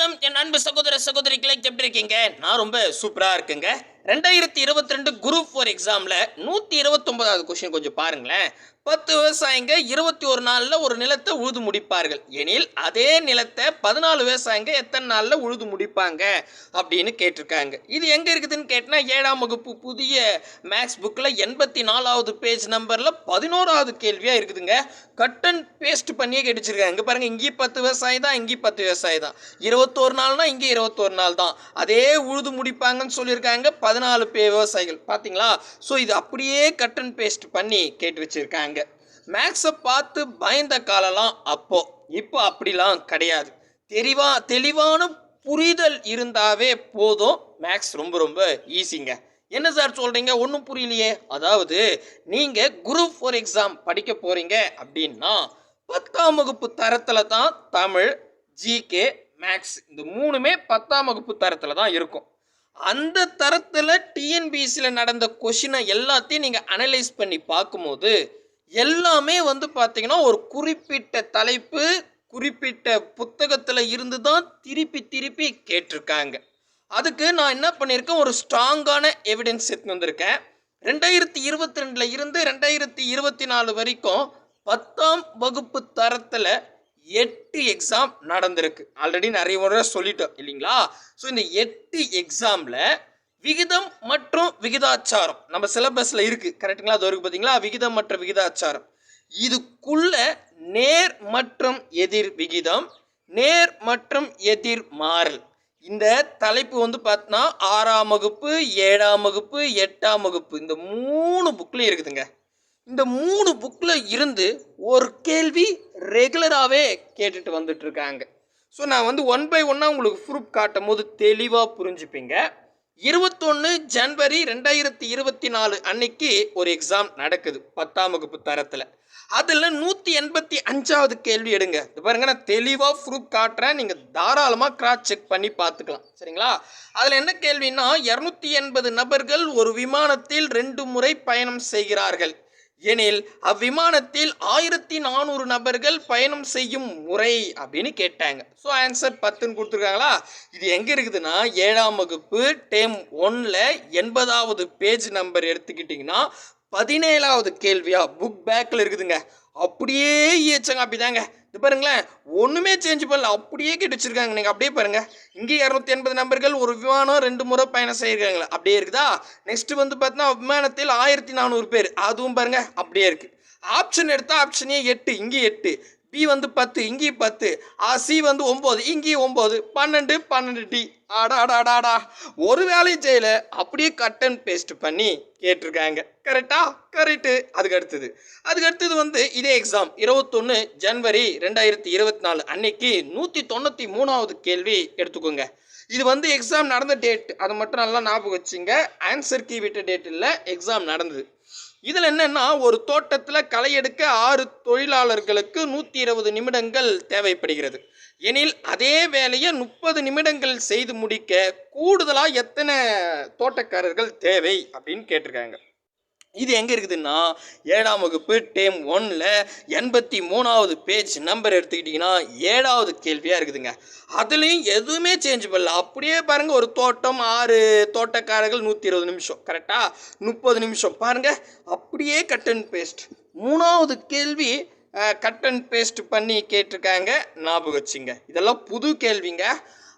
வணக்கம். என் அன்பு சகோதர சகோதரிகளை எப்படி இருக்கீங்க? நான் ரொம்ப சூப்பரா இருக்குங்க. ரெண்டாயிரத்தி இருபத்தி ரெண்டு குரூப் ஃபோர் எக்ஸாம்ல நூத்தி இருபத்தொன்பதாவது கொஸ்டின் கொஞ்சம் பாருங்களேன். பத்து விவசாயிங்க இருபத்தி ஒரு நாளில் ஒரு நிலத்தை உழுது முடிப்பார்கள். எனில் அதே நிலத்தை பதினாலு விவசாயிங்க எத்தனை நாளில் உழுது முடிப்பாங்க? அப்படின்னு கேட்டிருக்காங்க. இது எங்கே இருக்குதுன்னு கேட்டினா ஏழாம் வகுப்பு புதிய மேக்ஸ் புக்கில் எண்பத்தி நாலாவது பேஜ் நம்பரில் பதினோராவது கேள்வியாக இருக்குதுங்க. கட் அண்ட் பேஸ்ட் பண்ணியே கேட்டுச்சிருக்காங்க இங்கே பாருங்கள் இங்கேயும் பத்து விவசாயி தான் இங்கேயும் பத்து விவசாயி தான். இருபத்தோரு நாள்னா இங்கே இருபத்தோரு நாள் தான். அதே உழுது முடிப்பாங்கன்னு சொல்லியிருக்காங்க பதினாலு பே விவசாயிகள். பார்த்தீங்களா ஸோ இது அப்படியே கட் அண்ட் பேஸ்ட் பண்ணி கேட்டு வச்சுருக்காங்க. மேக்ஸை பார்த்து பயந்த காலம்லாம் அப்போ. இப்போ அப்படிலாம் கிடையாது. தெளிவா தெளிவான புரிதல் இருந்தாவே போதும். மேக்ஸ் ரொம்ப ரொம்ப ஈஸிங்க என்ன சார் சொல்கிறீங்க ஒன்றும் புரியலையே. அதாவது நீங்கள் குரூப் ஃபோர் எக்ஸாம் படிக்க போகிறீங்க அப்படின்னா பத்தாம் வகுப்பு தரத்தில் தான் தமிழ் ஜிகே மேக்ஸ் இந்த மூணுமே பத்தாம் வகுப்பு தரத்தில் தான் இருக்கும். அந்த தரத்தில் டிஎன்பிசியில் நடந்த கொஷினை எல்லாத்தையும் நீங்கள் அனலைஸ் பண்ணி பார்க்கும்போது எல்லாமே வந்து பார்த்தீங்கன்னா ஒரு குறிப்பிட்ட தலைப்பு குறிப்பிட்ட புத்தகத்தில் இருந்து தான் திருப்பி திருப்பி கேட்டிருக்காங்க. அதுக்கு நான் என்ன பண்ணியிருக்கேன் ஒரு ஸ்ட்ராங்கான எவிடன்ஸ் எடுத்து வந்திருக்கேன். ரெண்டாயிரத்தி இருபத்தி ரெண்டில் இருந்து ரெண்டாயிரத்தி இருபத்தி நாலு வரைக்கும் பத்தாம் வகுப்பு தரத்தில் எட்டு எக்ஸாம் நடந்திருக்கு. ஆல்ரெடி நிறைய முறை சொல்லிட்டோம் இல்லைங்களா? ஸோ இந்த எட்டு எக்ஸாமில் விகிதம் மற்றும் விகிதாச்சாரம். நம்ம சிலபஸில் இருக்குது கரெக்டுங்களா அது வரைக்கும் பார்த்தீங்களா விகிதம் மற்றும் விகிதாச்சாரம். இதுக்குள்ள நேர் மற்றும் எதிர் விகிதம் நேர் மற்றும் எதிர் மாறல். இந்த தலைப்பு வந்து பார்த்தோன்னா ஆறாம் வகுப்பு ஏழாம் வகுப்பு எட்டாம் வகுப்பு. இந்த மூணு புக்கில் இருக்குதுங்க. இந்த மூணு புக்கில் இருந்து ஒரு கேள்வி ரெகுலராகவே கேட்டுட்டு வந்துட்டு இருக்காங்க. ஸோ நான் வந்து ஒன் பை ஒன்னாக உங்களுக்கு ப்ரூஃப் காட்டும் போது தெளிவாக புரிஞ்சுப்பீங்க. இருபத்தொன்று ஜனவரி ரெண்டாயிரத்தி இருபத்தி நாலு அன்னைக்கு ஒரு எக்ஸாம் நடக்குது பத்தாம் வகுப்பு தரத்தில். அதில் நூற்றி எண்பத்தி அஞ்சாவது கேள்வி எடுங்க. இது பாருங்க நான் தெளிவாக ப்ரூஃப் காட்டுறேன். நீங்கள் தாராளமாக கிராஸ் செக் பண்ணி பார்த்துக்கலாம். சரிங்களா? அதில் என்ன கேள்வின்னா இரநூத்தி எண்பது நபர்கள் ஒரு விமானத்தில் ரெண்டு முறை பயணம் செய்கிறார்கள். எனில் அவ்விமானத்தில் ஆயிரத்தி நானூறு நபர்கள் பயணம் செய்யும் முறை அப்படின்னு கேட்டாங்க. ஸோ ஆன்சர் பத்துன்னு கொடுத்துருக்காங்களா? இது எங்கே இருக்குதுன்னா ஏழாம் வகுப்பு டேம் ஒன்னில் எண்பதாவது பேஜ் நம்பர் எடுத்துக்கிட்டிங்கன்னா பதினேழாவது கேள்வியா? புக் பேக்கில் இருக்குதுங்க. அப்படியே ஏச்சங்க அப்படிதாங்க இது பாருங்களேன் ஒன்றுமே சேஞ்ச் பண்ணல. அப்படியே கேட்டு வச்சுருக்காங்க நீங்கள் அப்படியே பாருங்கள் இங்கே இரநூத்தி எண்பது நபர்கள் ஒரு விமானம் ரெண்டு முறை பயணம் செய்யிருக்காங்களே அப்படியே இருக்குதா? நெக்ஸ்ட் வந்து பார்த்தீங்கன்னா விமானத்தில் ஆயிரத்தி நானூறு பேர். அதுவும் பாருங்கள் அப்படியே இருக்குது ஆப்ஷன் எடுத்தால் ஆப்ஷனே எட்டு இங்கே எட்டு. பி வந்து பத்து இங்கேயும் பத்து. ஆ சி வந்து ஒம்பது இங்கேயும் ஒம்பது. பன்னெண்டு பன்னெண்டு டி ஆடா ஆடா ஒரு வேலையும் செய்யல. அப்படியே கட் அண்ட் பேஸ்ட் பண்ணி கேட்டிருக்காங்க. கரெக்டா கரெக்டு அதுக்கு அடுத்தது. அதுக்கு அடுத்தது வந்து இதே எக்ஸாம் இருபத்தொன்று ஜனவரி ரெண்டாயிரத்தி இருபத்தி நாலு அன்னைக்கு நூற்றி தொண்ணூற்றி மூணாவது கேள்வி எடுத்துக்கோங்க. இது வந்து எக்ஸாம் நடந்த டேட் அதை மட்டும் நல்லா ஞாபகம் வச்சுங்க. ஆன்சர் கீ விட்ட டேட் இல்லை எக்ஸாம் நடந்தது. இதில் என்னென்னா ஒரு தோட்டத்தில் களை எடுக்க ஆறு தொழிலாளர்களுக்கு நூற்றி இருபது நிமிடங்கள் தேவைப்படுகிறது. எனில் அதே வேலையை முப்பது நிமிடங்கள் செய்து முடிக்க கூடுதலாக எத்தனை தோட்டக்காரர்கள் தேவை அப்படின்னு கேட்டிருக்காங்க. இது எங்கே இருக்குதுன்னா ஏழாம் வகுப்பு டேம் ஒன்னில் எண்பத்தி மூணாவது பேஜ் நம்பர் எடுத்துக்கிட்டிங்கன்னா ஏழாவது கேள்வியாக இருக்குதுங்க. அதுலேயும் எதுவுமே சேஞ்ச் பண்ணல. அப்படியே பாருங்கள் ஒரு தோட்டம் ஆறு தோட்டக்காரர்கள் நூற்றி இருபது நிமிஷம். கரெக்டாக முப்பது நிமிஷம். பாருங்கள் அப்படியே கட் அண்ட் பேஸ்ட் மூணாவது கேள்வி கட் அண்ட் பேஸ்ட் பண்ணி கேட்டிருக்காங்க ஞாபகம் வச்சுங்க. இதெல்லாம் புது கேள்விங்க.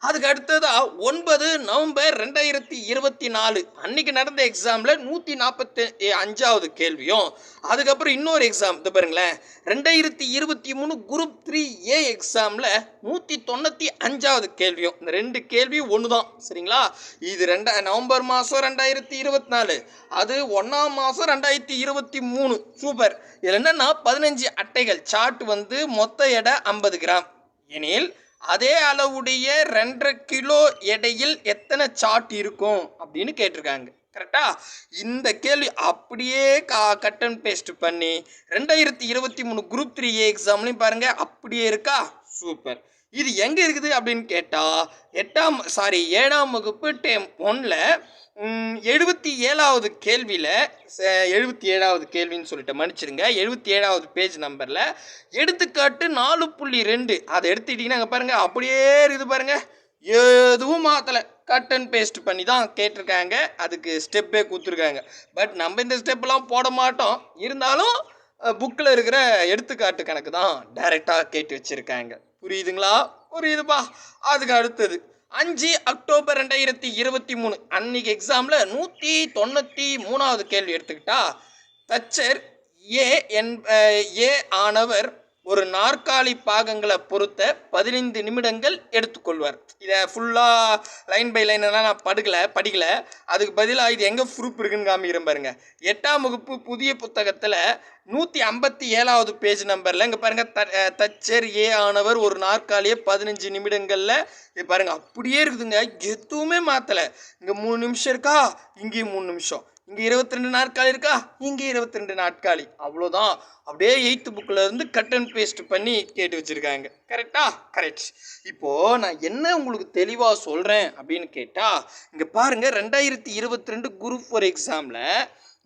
அதுக்கு அடுத்ததாக ஒன்பது நவம்பர் ரெண்டாயிரத்தி இருபத்தி நாலு. அன்னைக்கு நடந்த எக்ஸாமில் நூற்றி நாற்பத்தி அஞ்சாவது கேள்வியும் அதுக்கப்புறம் இன்னொரு எக்ஸாம் இது பாருங்களேன். ரெண்டாயிரத்தி இருபத்தி மூணு குரூப் த்ரீ ஏ எக்ஸாமில் நூற்றி தொண்ணூற்றி அஞ்சாவது கேள்வியும். இந்த ரெண்டு கேள்வியும் ஒன்று தான் சரிங்களா? இது ரெண்டா நவம்பர் மாதம் ரெண்டாயிரத்தி இருபத்தி நாலு அது ஒன்றாம் மாதம் ரெண்டாயிரத்தி இருபத்தி மூணு. சூப்பர். இதில் என்னென்னா பதினஞ்சு அட்டைகள். சார்ட் வந்து மொத்த எடை ஐம்பது கிராம். எனில் அதே அளவுடைய ரெண்டரை கிலோ எடையில் எத்தனை சாட் இருக்கும் அப்படின்னு கேட்டிருக்காங்க. கரெக்டா இந்த கேள்வி அப்படியே கா கட் அண்ட் பேஸ்ட் பண்ணி ரெண்டாயிரத்தி இருபத்தி மூணு குரூப் த்ரீ ஏ எக்ஸாம்லையும் பாருங்க அப்படியே இருக்கா? சூப்பர் இது எங்கே இருக்குது அப்படின்னு கேட்டால் எட்டாம் சாரி ஏழாம் வகுப்பு டேம் ஒன்னில் எழுபத்தி ஏழாவது கேள்வியில் எழுபத்தி ஏழாவது கேள்வின்னு சொல்லிட்டு மன்னிச்சிடுங்க. எழுபத்தி ஏழாவது பேஜ் நம்பரில் எடுத்துக்காட்டு நாலு புள்ளி ரெண்டு. அதை எடுத்துக்கிட்டிங்கன்னா அங்கே பாருங்கள் அப்படியே இருக்குது பாருங்கள் எதுவும் மாற்றலை கட் அண்ட் பேஸ்ட் பண்ணி தான் கேட்டிருக்காங்க. அதுக்கு ஸ்டெப்பே கொடுத்துருக்காங்க. பட் நம்ம இந்த ஸ்டெப்லாம் போட மாட்டோம். இருந்தாலும் புக்கில் இருக்கிற எடுத்துக்காட்டு கணக்கு தான் டைரெக்டாக கேட்டு வச்சுருக்காங்க. புரியுதுங்களா? புரியுதுப்பா. அதுக்கு அடுத்தது. அஞ்சு அக்டோபர் ரெண்டாயிரத்தி இருபத்தி மூணு அன்னைக்கு எக்ஸாமில் நூற்றி தொண்ணூற்றி மூணாவது கேள்வி எடுத்துக்கிட்டா தச்சர் ஏ என் ஏ ஆனவர் ஒரு நாற்காலி பாகங்களை பொறுத்த பதினைந்து நிமிடங்கள் எடுத்துக்கொள்வார். இதை ஃபுல்லாக லைன் பை லைனெல்லாம் நான் படுகலை படிக்கலை. அதுக்கு பதிலாக இது எங்கே ப்ரூப் இருக்குன்னு காமிக்கிறேன் பாருங்க. எட்டாம் வகுப்பு புதிய புத்தகத்தில் நூற்றி ஐம்பத்தி ஏழாவது பேஜ் நம்பரில் இங்கே பாருங்கள் த தச்சர் ஏ ஆனவர் ஒரு நாற்காலியை பதினஞ்சு நிமிடங்களில் இது பாருங்கள் அப்படியே இருக்குதுங்க. எதுவுமே மாற்றலை இங்கே மூணு நிமிஷம் இருக்கா? இங்கேயும் மூணு நிமிஷம். இங்கே இருபத்தி ரெண்டு நாட்காலி இருக்கா? இங்கே இருபத்தி ரெண்டு நாட்காலி அவ்வளோதான் அப்படியே எயித்து புக்கில் இருந்து கட் அண்ட் பேஸ்ட் பண்ணி கேட்டு வச்சுருக்காங்க. கரெக்டா கரெக்ட் இப்போது நான் என்ன உங்களுக்கு தெளிவாக சொல்கிறேன் அப்படின்னு கேட்டால் இங்கே பாருங்கள் ரெண்டாயிரத்தி இருபத்தி ரெண்டு குரூப் ஃபோர் எக்ஸாமில்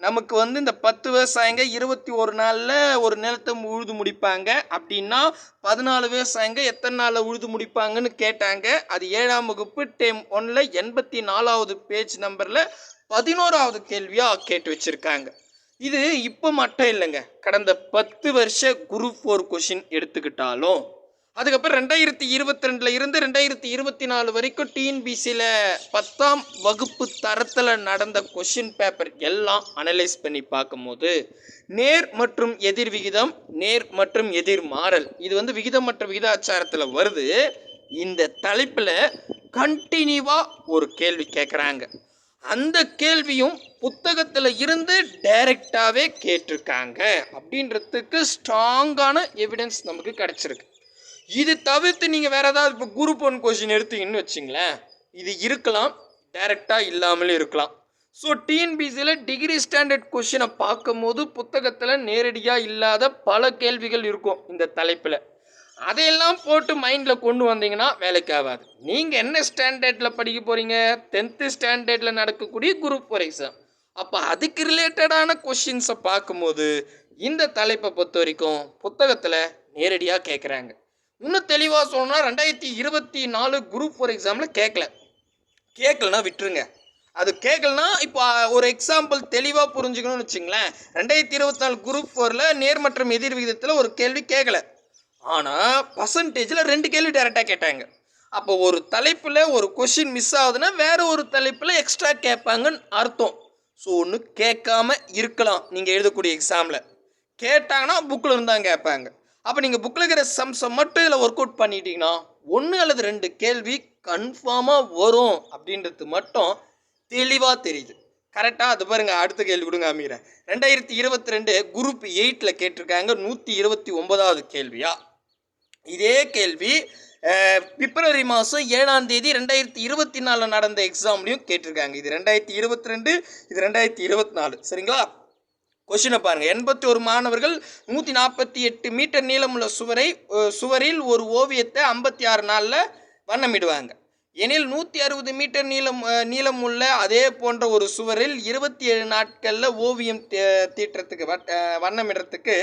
நமக்கு வந்து இந்த பத்து விவசாயிங்க இருபத்தி ஒரு நாளில் ஒரு நிலத்தை உழுது முடிப்பாங்க. அப்படின்னா பதினாலு விவசாயிங்க எத்தனை நாளில் உழுது முடிப்பாங்கன்னு கேட்டாங்க. அது ஏழாம் வகுப்பு டேம் ஒன்னில் எண்பத்தி நாலாவது பேஜ் நம்பரில் பதினோராவது கேள்வியாக கேட்டு வச்சுருக்காங்க. இது இப்போ மட்டும் இல்லைங்க. கடந்த பத்து வருஷ குரூப் ஃபோர் கொஷின் எடுத்துக்கிட்டாலும் அதுக்கப்புறம் ரெண்டாயிரத்தி இருபத்தி ரெண்டில் இருந்து ரெண்டாயிரத்தி இருபத்தி நாலு வரைக்கும் டிஎன்பிசியில் பத்தாம் வகுப்பு தரத்தில் நடந்த கொஷின் பேப்பர் எல்லாம் அனலைஸ் பண்ணி பார்க்கும்போது நேர் மற்றும் எதிர் விகிதம் நேர் மற்றும் எதிர் மாறல் இது வந்து விகிதம் மற்றும் விகிதாச்சாரத்தில் வருது. இந்த தலைப்பில் கண்டினியூவாக ஒரு கேள்வி கேட்குறாங்க அந்த கேள்வியும் புத்தகத்தில் இருந்து டைரக்டாகவே கேட்டிருக்காங்க. அப்படின்றதுக்கு ஸ்ட்ராங்கான எவிடன்ஸ் நமக்கு கிடச்சிருக்கு. இது தவிர்த்து நீங்கள் வேறு ஏதாவது இப்போ குரூப் ஒன் கொஷின் எடுத்தீங்கன்னு வச்சிங்களேன் இது இருக்கலாம் டைரெக்டாக இல்லாமலும் இருக்கலாம். ஸோ டிஎன்பிசியில் டிகிரி ஸ்டாண்டர்ட் கொஷினை பார்க்கும்போது புத்தகத்தில் நேரடியாக இல்லாத பல கேள்விகள் இருக்கும் இந்த தலைப்பில். அதையெல்லாம் போட்டு மைண்டில் கொண்டு வந்தீங்கன்னா வேலைக்கு ஆகாது. நீங்கள் என்ன ஸ்டாண்டர்டில் படிக்க போகிறீங்க டென்த்து ஸ்டாண்டர்டில் நடக்கக்கூடிய குரூப் ஃபோர் எக்ஸாம் அப்போ அதுக்கு ரிலேட்டடான கொஷின்ஸை பார்க்கும்போது இந்த தலைப்பை பொறுத்த வரைக்கும் புத்தகத்தில் நேரடியாக கேட்குறாங்க இன்னும் தெளிவாக சொல்லணும்னா ரெண்டாயிரத்தி இருபத்தி நாலு குரூப் ஃபோர் எக்ஸாமில் கேட்கல கேட்கலனா விட்டுருங்க. அது கேட்கலனா இப்போ ஒரு எக்ஸாம்பிள் தெளிவாக புரிஞ்சுக்கணும்னு வச்சுங்களேன். ரெண்டாயிரத்தி இருபத்தி நாலு குரூப் ஃபோரில் நேர் மற்றும் எதிர் விகிதத்தில் ஒரு கேள்வி கேட்கல ஆனால் பர்சன்டேஜில் ரெண்டு கேள்வி டேரெக்டாக கேட்டாங்க. அப்போ ஒரு தலைப்பில் ஒரு கொஷின் மிஸ் ஆகுதுன்னா வேறு ஒரு தலைப்பில் எக்ஸ்ட்ரா கேட்பாங்கன்னு அர்த்தம். ஸோ ஒன்று கேட்காம இருக்கலாம். நீங்கள் எழுதக்கூடிய எக்ஸாமில் கேட்டாங்கன்னா புக்கில் இருந்தால் கேட்பாங்க. அப்போ நீங்கள் புக்கில் இருக்கிற சம்ஸை மட்டும் இதில் ஒர்க் அவுட் பண்ணிட்டீங்கன்னா ஒன்று அல்லது ரெண்டு கேள்வி கன்ஃபார்மாக வரும் அப்படின்றது மட்டும் தெளிவாக தெரியுது. கரெக்டாக அது பாருங்க அடுத்த கேள்வி கொடுங்க அமீரன் ரெண்டாயிரத்தி இருபத்தி ரெண்டு குரூப் எயிட்டில் கேட்டிருக்காங்க நூற்றி இருபத்தி ஒன்பதாவது கேள்வியா? இதே கேள்வி பிப்ரவரி மாதம் ஏழாம் தேதி ரெண்டாயிரத்தி இருபத்தி நாலில் நடந்த எக்ஸாம்லையும் கேட்டிருக்காங்க. இது ரெண்டாயிரத்தி இருபத்தி ரெண்டு இது ரெண்டாயிரத்தி இருபத்தி நாலு. சரிங்களா? கொஷினை பாருங்கள் எண்பத்தி ஒரு மாணவர்கள் நூற்றி நாற்பத்தி எட்டு மீட்டர் நீளமுள்ள சுவரை சுவரில் ஒரு ஓவியத்தை ஐம்பத்தி ஆறு நாளில் வண்ணமிடுவாங்க. எனில் நூற்றி அறுபது மீட்டர் நீளம் நீளம் உள்ள அதே போன்ற ஒரு சுவரில் இருபத்தி ஏழு நாட்களில் ஓவியம் தீ- தீட்டுறதுக்கு வட்- வண்ணமிடுறதுக்கு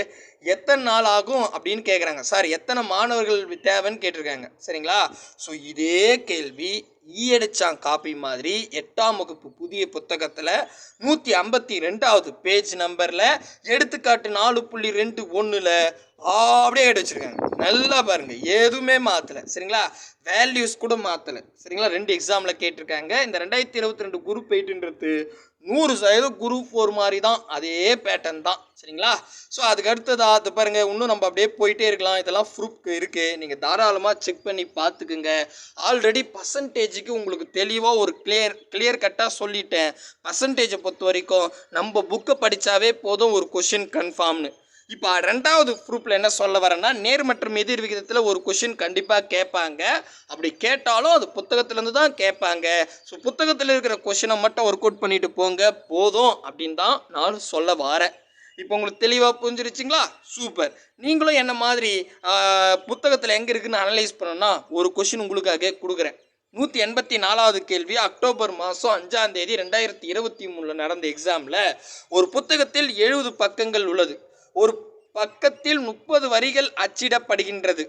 எத்தனை நாள் ஆகும் அப்படின்னு கேட்குறாங்க சார் எத்தனை மாணவர்கள் தேவைன்னு கேட்டிருக்காங்க. சரிங்களா? ஸோ இதே கேள்வி ஈயடிச்சான் காப்பி மாதிரி எட்டாம் வகுப்பு புதிய புத்தகத்தில் நூற்றி ஐம்பத்தி ரெண்டாவது பேஜ் நம்பரில் எடுத்துக்காட்டு நாலு புள்ளி ரெண்டு ஒன்றில் அப்படியே கேட்டு வச்சுருக்காங்க. நல்லா பாருங்கள் எதுவுமே மாற்றலை சரிங்களா? வேல்யூஸ் கூட மாற்றலை சரிங்களா? ரெண்டு எக்ஸாமில் கேட்டிருக்காங்க. இந்த ரெண்டாயிரத்தி இருபத்தி ரெண்டு குரூப் எயிட்டுன்றது நூறு சதவீதம் குரூப் ஃபோர் மாதிரி தான் அதே பேட்டர்ன் தான். சரிங்களா? ஸோ அதுக்கு அடுத்ததா அது பாருங்கள் இன்னும் நம்ம அப்படியே போயிட்டே இருக்கலாம். இதெல்லாம் ப்ரூஃப் இருக்குது நீங்கள் தாராளமாக செக் பண்ணி பார்த்துக்குங்க. ஆல்ரெடி பர்சன்டேஜுக்கு உங்களுக்கு தெளிவாக ஒரு கிளியர் கிளியர் கட்டாக சொல்லிட்டேன். பர்சன்டேஜை பொறுத்த வரைக்கும் நம்ம புக்கை படித்தாவே போதும் ஒரு கொஷின் கன்ஃபார்ம்னு இப்போ ரெண்டாவது ப்ரூஃபில் என்ன சொல்ல வரேன்னா நேர் மற்றும் எதிர் விகிதத்தில் ஒரு கொஷின் கண்டிப்பாக கேட்பாங்க. அப்படி கேட்டாலும் அது புத்தகத்துலேருந்து தான் கேட்பாங்க. ஸோ புத்தகத்தில் இருக்கிற கொஷினை மட்டும் ஒர்க் அவுட் பண்ணிட்டு போங்க. போதும் அப்படின்னு தான் நான் சொல்ல வரேன். இப்போ உங்களுக்கு தெளிவாக புரிஞ்சிருச்சுங்களா? சூப்பர் நீங்களும் என்ன மாதிரி புத்தகத்தில் எங்கே இருக்குன்னு அனலைஸ் பண்ணணும்னா ஒரு கொஷின் உங்களுக்காக கொடுக்குறேன். நூற்றி எண்பத்தி நாலாவது கேள்வி அக்டோபர் மாதம் அஞ்சாம் தேதி ரெண்டாயிரத்தி இருபத்தி மூணில் நடந்த எக்ஸாமில் ஒரு புத்தகத்தில் எழுபது பக்கங்கள் உள்ளது. ஒரு பக்கத்தில் முப்பது வரிகள் அச்சிடப்படுகின்றது.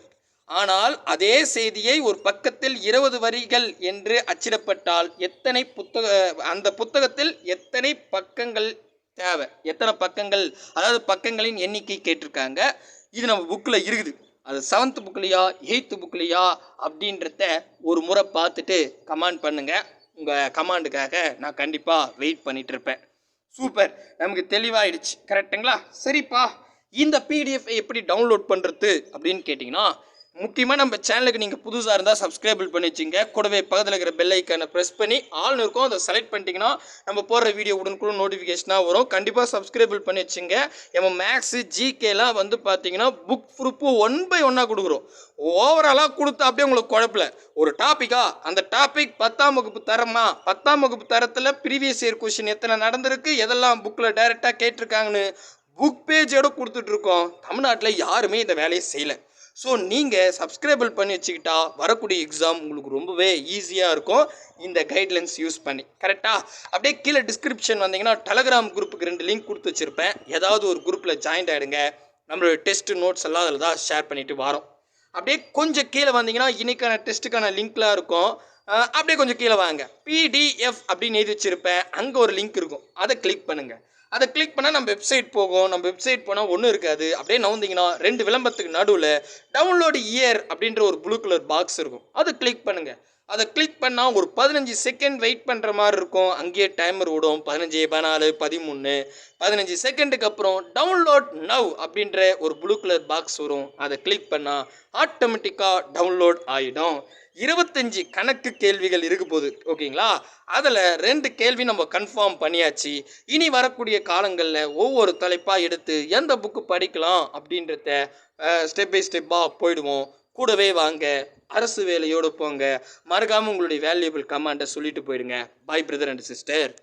ஆனால் அதே செய்தியை ஒரு பக்கத்தில் இருபது வரிகள் என்று அச்சிடப்பட்டால் எத்தனை புத்தக அந்த புத்தகத்தில் எத்தனை பக்கங்கள் தேவை? எத்தனை பக்கங்கள்? அதாவது பக்கங்களின் எண்ணிக்கை கேட்டிருக்காங்க. இது நம்ம புக்கில் இருக்குது. அது செவன்த் புக்லையா எயித்து புக்லையா அப்படின்றத ஒரு முறை பார்த்துட்டு கமாண்ட் பண்ணுங்கள் உங்கள் கமாண்டுக்காக நான் கண்டிப்பாக வெயிட் பண்ணிகிட்ருப்பேன் சூப்பர். நமக்கு தெளிவாயிடுச்சு. கரெக்டுங்களா? சரிப்பா. இந்த பிடிஎஃப் எப்படி டவுன்லோட் பண்ணுறது அப்படின்னு கேட்டிங்கன்னா முக்கியமாக நம்ம சேனலுக்கு நீங்கள் புதுசாக இருந்தால் சப்ஸ்கிரைபிள் பண்ணி வச்சுங்க. கூடவே பக்கத்தில் இருக்கிற பெல் ஐக்கானை ப்ரெஸ் பண்ணி ஆல்னு இருக்கும். அதை செலக்ட் பண்ணிட்டீங்கன்னா நம்ம போடுற வீடியோ உடனுக்குடன் நோட்டிஃபிகேஷனாக வரும். கண்டிப்பாக சப்ஸ்கிரைபிள் பண்ணி வச்சுங்க. நம்ம மேக்ஸு ஜிகேலாம் வந்து பார்த்தீங்கன்னா புக் ப்ரூப்பு ஒன் பை ஒன்னாக கொடுக்குறோம். ஓவராலாக கொடுத்தா அப்படியே உங்களுக்கு குழப்பில். ஒரு டாப்பிக்கா அந்த டாபிக் பத்தாம் வகுப்பு தரமா? பத்தாம் வகுப்பு தரத்தில் ப்ரீவியஸ் இயர் கொஷின் எத்தனை நடந்திருக்கு? எதெல்லாம் புக்கில் டைரெக்டாக கேட்டிருக்காங்கன்னு புக் பேஜோடு கொடுத்துட்ருக்கோம் தமிழ்நாட்டில் யாருமே இந்த வேலையை செய்யலை. ஸோ நீங்கள் சப்ஸ்கிரைபிள் பண்ணி வச்சுக்கிட்டா வரக்கூடிய எக்ஸாம் உங்களுக்கு ரொம்பவே ஈஸியாக இருக்கும். இந்த கைட்லைன்ஸ் யூஸ் பண்ணி. கரெக்டாக அப்படியே கீழே டிஸ்கிரிப்ஷன் வந்தீங்கன்னா டெலகிராம் குரூப்புக்கு ரெண்டு லிங்க் கொடுத்து வச்சுருப்பேன். ஏதாவது ஒரு குரூப்பில் ஜாயின் ஆகிடுங்க நம்மளோட டெஸ்ட் நோட்ஸ் எல்லாம் அதில் தான் ஷேர் பண்ணிவிட்டு வரோம். அப்படியே கொஞ்சம் கீழே வந்தீங்கன்னா இன்னைக்கான டெஸ்ட்டுக்கான லிங்க்லாம் இருக்கும். அப்படியே கொஞ்சம் கீழே வாங்க. பிடிஎஃப் அப்படின்னு எழுதி வச்சுருப்பேன். அங்கே ஒரு லிங்க் இருக்கும். அதை கிளிக் பண்ணுங்கள் அதை கிளிக் பண்ணால் நம்ம வெப்சைட் போகும். நம்ம வெப்சைட் போனால் ஒன்றும் இருக்காது. அப்படியே நவுந்தீங்கன்னா ரெண்டு விளம்பரத்துக்கு நடுவில் டவுன்லோடு இயர் அப்படின்ற ஒரு ப்ளூ கலர் பாக்ஸ் இருக்கும். அதை கிளிக் பண்ணுங்கள் அதை கிளிக் பண்ணால் ஒரு பதினஞ்சு செகண்ட் வெயிட் பண்ணுற மாதிரி இருக்கும். அங்கேயே டைமர் ஓடும். பதினஞ்சு பதினாலு பதிமூணு. பதினஞ்சு செகண்டுக்கு அப்புறம் டவுன்லோட் நவ் அப்படின்ற ஒரு ப்ளூ கலர் பாக்ஸ் வரும். அதை கிளிக் பண்ணால் ஆட்டோமேட்டிக்காக டவுன்லோட் ஆகிடும் இருபத்தஞ்சி கணக்கு கேள்விகள் இருக்க போகுது. ஓகேங்களா? அதில் ரெண்டு கேள்வி நம்ம கன்ஃபார்ம் பண்ணியாச்சு. இனி வரக்கூடிய காலங்களில் ஒவ்வொரு தலைப்பாக எடுத்து எந்த புக்கு படிக்கலாம் அப்படின்றத ஸ்டெப் பை ஸ்டெப்பாக போயிடுவோம். கூடவே வாங்க அரசு வேலையோடு போங்க. மறக்காமல் உங்களுடைய வேல்யூபிள் கமாண்டை சொல்லிட்டு போயிடுங்க. By brother and sister